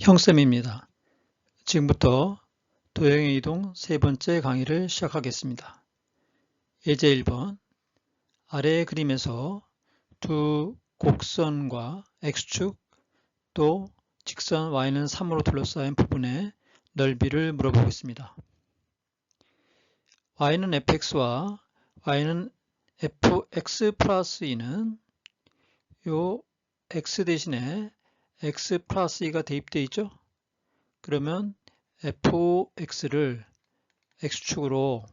형쌤입니다. 지금부터 도형의 이동 세 번째 강의를 시작하겠습니다. 예제 1번 아래의 그림에서 두 곡선과 x축 또 직선 y는 3으로 둘러싸인 부분의 넓이를 물어보겠습니다. y는 fx와 y는 fx 플러스 2는 요 x 대신에 x 플러스 2가 대입되어 있죠? 그러면 fx를 x축으로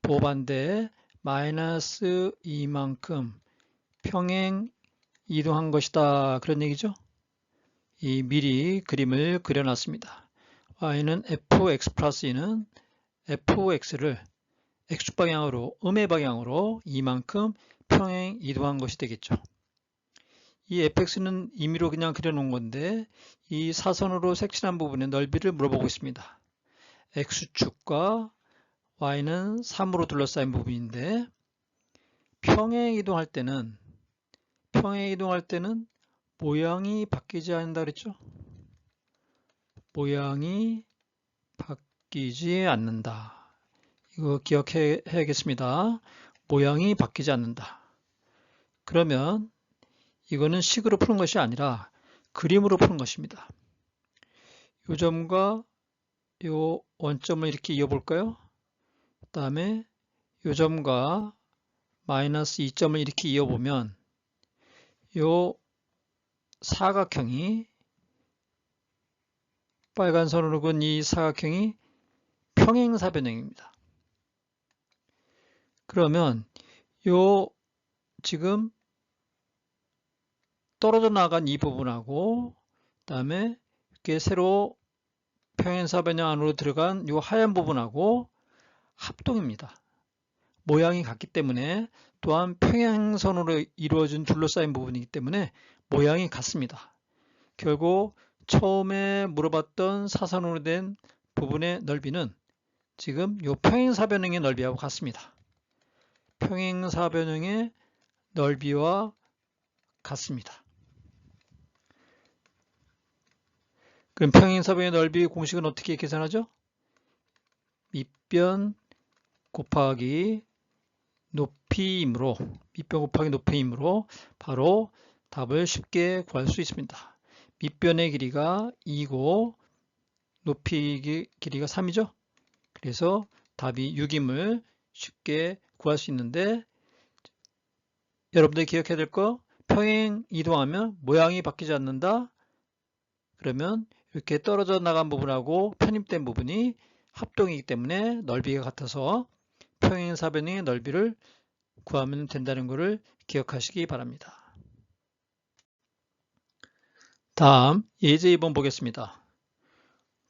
보반대 마이너스 2만큼 평행 이동한 것이다. 그런 얘기죠? 이 미리 그림을 그려놨습니다. y는 fx 플러스 2는 fx를 x축 방향으로 음의 방향으로 이만큼 평행 이동한 것이 되겠죠. 이 fx는 임의로 그냥 그려놓은 건데 이 사선으로 색칠한 부분의 넓이를 물어보고 있습니다. x축과 y는 3으로 둘러싸인 부분인데 평행 이동할 때는 평행 이동할 때는 모양이 바뀌지 않는다 그랬죠? 모양이 바뀌지 않는다. 이거 기억해야겠습니다. 모양이 바뀌지 않는다. 그러면 이거는 식으로 푸는 것이 아니라 그림으로 푸는 것입니다. 요 점과 요 원점을 이렇게 이어볼까요? 그 다음에 요 점과 마이너스 2점을 이렇게 이어보면 요 사각형이 빨간 선으로 그은 이 사각형이 평행사변형입니다. 그러면 요 지금 떨어져 나간 이 부분하고 그다음에 이렇게 새로 평행사 변형 안으로 들어간 이 하얀 부분하고 합동입니다. 모양이 같기 때문에 또한 평행선으로 이루어진 둘러싸인 부분이기 때문에 모양이 같습니다. 결국 처음에 물어봤던 사선으로 된 부분의 넓이는 지금 이 평행사변형의 넓이하고 같습니다. 평행사변형의 넓이와 같습니다. 그럼 평행사변의 넓이 공식은 어떻게 계산하죠? 밑변 곱하기 높이이므로 밑변 곱하기 높이이므로 바로 답을 쉽게 구할 수 있습니다. 밑변의 길이가 2고 높이 길이가 3이죠. 그래서 답이 6임을 쉽게 구할 수 있는데 여러분들이 기억해야 될 거 평행 이동하면 모양이 바뀌지 않는다. 그러면 이렇게 떨어져 나간 부분하고 편입된 부분이 합동이기 때문에 넓이가 같아서 평행사변의 넓이를 구하면 된다는 것을 기억하시기 바랍니다. 다음 예제 2번 보겠습니다.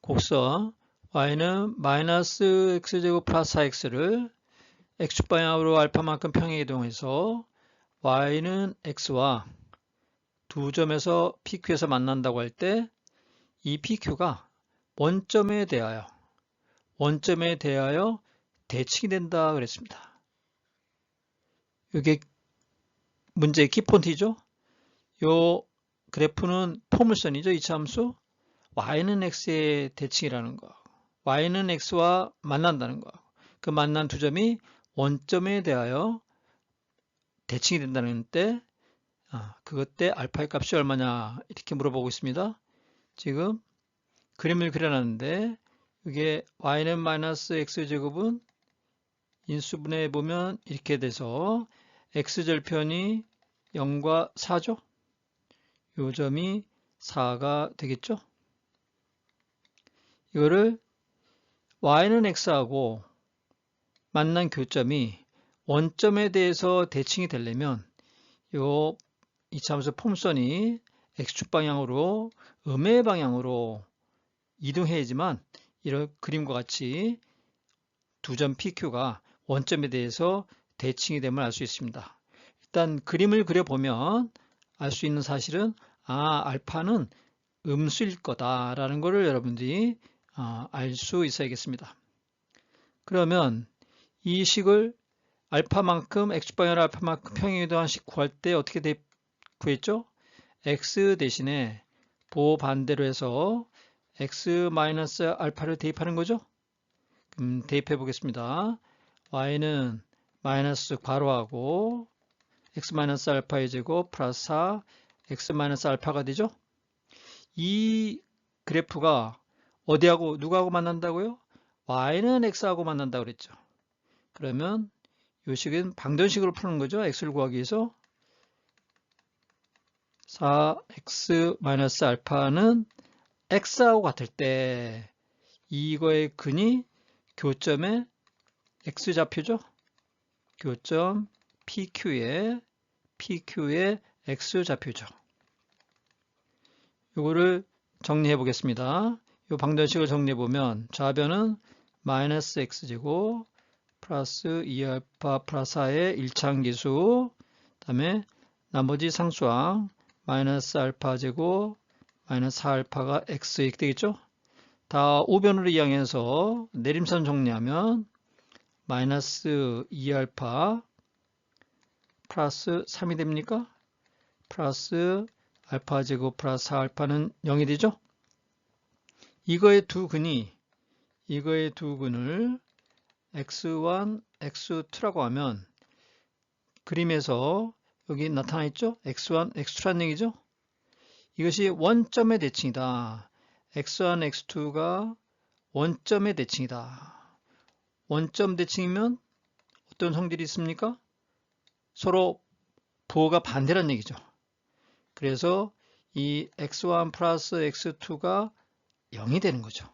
곡선 y는 마이너스 x제곱 플러스 4x를 x축 방향으로 알파만큼 평행 이동해서 y는 x와 두 점에서 PQ에서 만난다고 할 때 이 PQ가 원점에 대하여 원점에 대하여 대칭이 된다 그랬습니다. 이게 문제의 키폰트죠. 요 그래프는 포물선이죠. 이차함수 y는 x의 대칭이라는 거. y는 x와 만난다는 거. 그 만난 두 점이 원점에 대하여 대칭이 된다는 때 아, 그것 때 알파의 값이 얼마냐 이렇게 물어보고 있습니다. 지금 그림을 그려놨는데 이게 y는 마이너스 x제곱은 인수분해 보면 이렇게 돼서 x절편이 0과 4죠. 요 점이 4가 되겠죠. 이거를 y는 x하고 만난 교점이 원점에 대해서 대칭이 되려면 요 이차함수 폼선이 x축 방향으로 음의 방향으로 이동해야지만 이런 그림과 같이 두 점 PQ가 원점에 대해서 대칭이 됨을 알 수 있습니다. 일단 그림을 그려보면 알 수 있는 사실은 아 알파는 음수일 거다 라는 것을 여러분들이 아, 알수 있어야겠습니다. 그러면 이 식을 알파만큼 x방향 알파만큼 평행이동한 식 구할 때 어떻게 구했죠? X 대신에 보 반대로 해서 x 마이너스 알파를 대입하는 거죠. 그럼 대입해 보겠습니다. y는 마이너스 괄호하고 x 마이너스 알파의 제곱 플러스 4 x 마이너스 알파가 되죠. 이 그래프가 어디하고 누구하고 만난다고요? y는 x하고 만난다고 그랬죠. 그러면 요 식은 방정식으로 푸는 거죠. x를 구하기 위해서 4x 마이너스 알파는 x하고 같을 때 이거의 근이 교점의 x좌표죠. 교점 PQ의 PQ의 x좌표죠. 요거를 정리해 보겠습니다. 요 방정식을 정리해 보면 좌변은 마이너스 x제곱 플러스 2알파 플러스 4의 1차항기수 다음에 나머지 상수항 마이너스 알파 제곱 마이너스 4알파가 x 이렇게 되겠죠? 다 우변으로 이항해서 내림선 정리하면 마이너스 2알파 플러스 3이 됩니까? 플러스 알파 제곱 플러스 4알파는 0이 되죠? 이거의 두 근이 이거의 두 근을 x1, x2라고 하면 그림에서 여기 나타나 있죠? x1, x2라는 얘기죠? 이것이 원점의 대칭이다. x1, x2가 원점의 대칭이다. 원점 대칭이면 어떤 성질이 있습니까? 서로 부호가 반대란 얘기죠. 그래서 이 x1 플러스 x2가 0이 되는 거죠.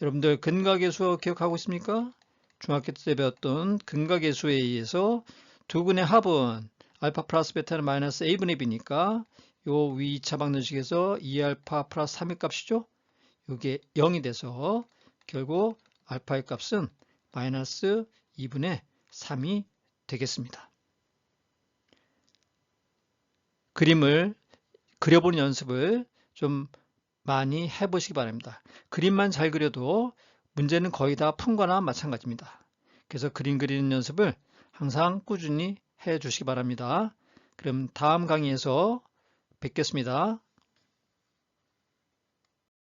여러분들 근각계수 기억하고 있습니까? 중학교 때 배웠던 근각계수에 의해서 두 근의 합은 알파 플러스 베타는 마이너스 a분의 b니까 요 위 2차 방정식에서 2알파 플러스 3의 값이죠. 이게 0이 돼서 결국 알파의 값은 마이너스 2분의 3이 되겠습니다. 그림을 그려보는 연습을 좀 많이 해보시기 바랍니다. 그림만 잘 그려도 문제는 거의 다 푼 거나 마찬가지입니다. 그래서 그림 그리는 연습을 항상 꾸준히 해 주시기 바랍니다. 그럼 다음 강의에서 뵙겠습니다.